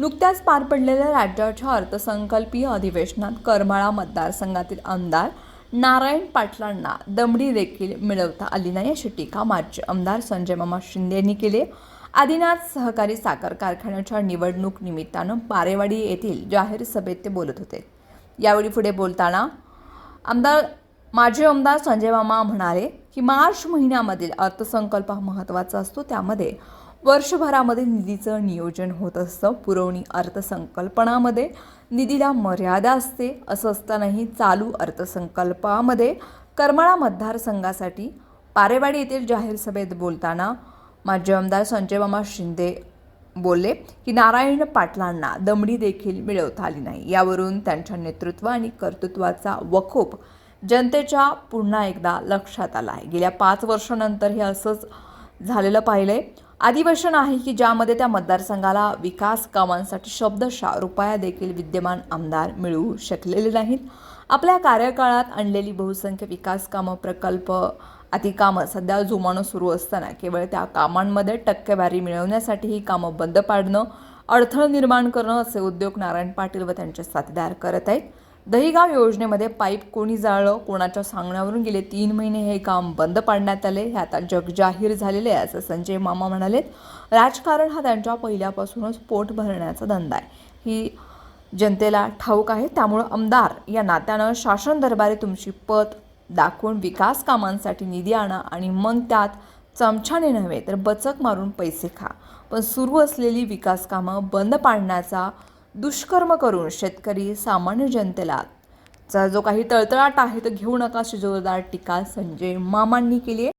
नुकत्याच पार पडलेल्या राज्याच्या अर्थसंकल्पीय अधिवेशनात करमाळा मतदारसंघातील आमदार नारायण पाटलांना दमडी देखील मिळवता आली नाही अशी टीका माजी आमदार संजय मामा शिंदे यांनी केली. आदिनाथ सहकारी साखर कारखान्याच्या निवडणूक निमित्तानं पारेवाडी येथील जाहीर सभेत ते बोलत होते. यावेळी पुढे बोलताना आमदार माजी आमदार संजय मामा म्हणाले की मार्च महिन्यामधील अर्थसंकल्प हा महत्त्वाचा असतो. त्यामध्ये वर्षभरामध्ये निधीचं नियोजन होत असतं. पुरवणी अर्थसंकल्पनामध्ये निधीला मर्यादा असते. असं असतानाही चालू अर्थसंकल्पामध्ये करमाळा मतदारसंघासाठी पारेवाडी येथील जाहीर सभेत बोलताना माजी आमदार संजयमामा शिंदे बोलले की नारायण पाटलांना दमडी देखील मिळवता आली नाही. यावरून त्यांच्या नेतृत्व आणि कर्तृत्वाचा वखोप जनतेच्या पुन्हा एकदा लक्षात आला आहे. गेल्या पाच वर्षानंतर हे असंच झालेलं पाहिलं आहे अधिवेशन आहे की ज्यामध्ये त्या मतदारसंघाला विकास कामांसाठी शब्दशः रुपया देखील विद्यमान आमदार मिळवू शकलेले नाहीत. आपल्या कार्यकाळात आणलेली बहुसंख्य विकास कामं प्रकल्प अति कामं सध्या जोमानं सुरू असताना केवळ त्या कामांमध्ये टक्केवारी मिळवण्यासाठी ही कामं बंद पाडणं अडथळं निर्माण करणं असे उद्योग नारायण पाटील व त्यांचे साथीदार करत आहेत. दहीगाव योजनेमध्ये पाईप कोणी जाळलं कोणाच्या सांगण्यावरून गेले तीन महिने हे काम बंद पाडण्यात आले. हे आता जगजाहीर झालेले आहे असं संजय मामा म्हणालेत. राजकारण हा त्यांच्या पहिल्यापासूनच पोट भरण्याचा धंदा आहे. ही जनतेला ठाऊक आहे. त्यामुळं आमदार या नात्यानं शासन दरबारी तुमची पत दाखवून विकास कामांसाठी निधी आणा आणि मग त्यात चमच्याने नव्हे तर बचक मारून पैसे खा. पण सुरू असलेली विकास कामं बंद पाडण्याचा दुष्कर्म करून शेतकरी सामान्य जनतेला चा जो काही तळतळाट आहे तो घेऊ नका अशी जोरदार टीका संजय मामांनी केली आहे.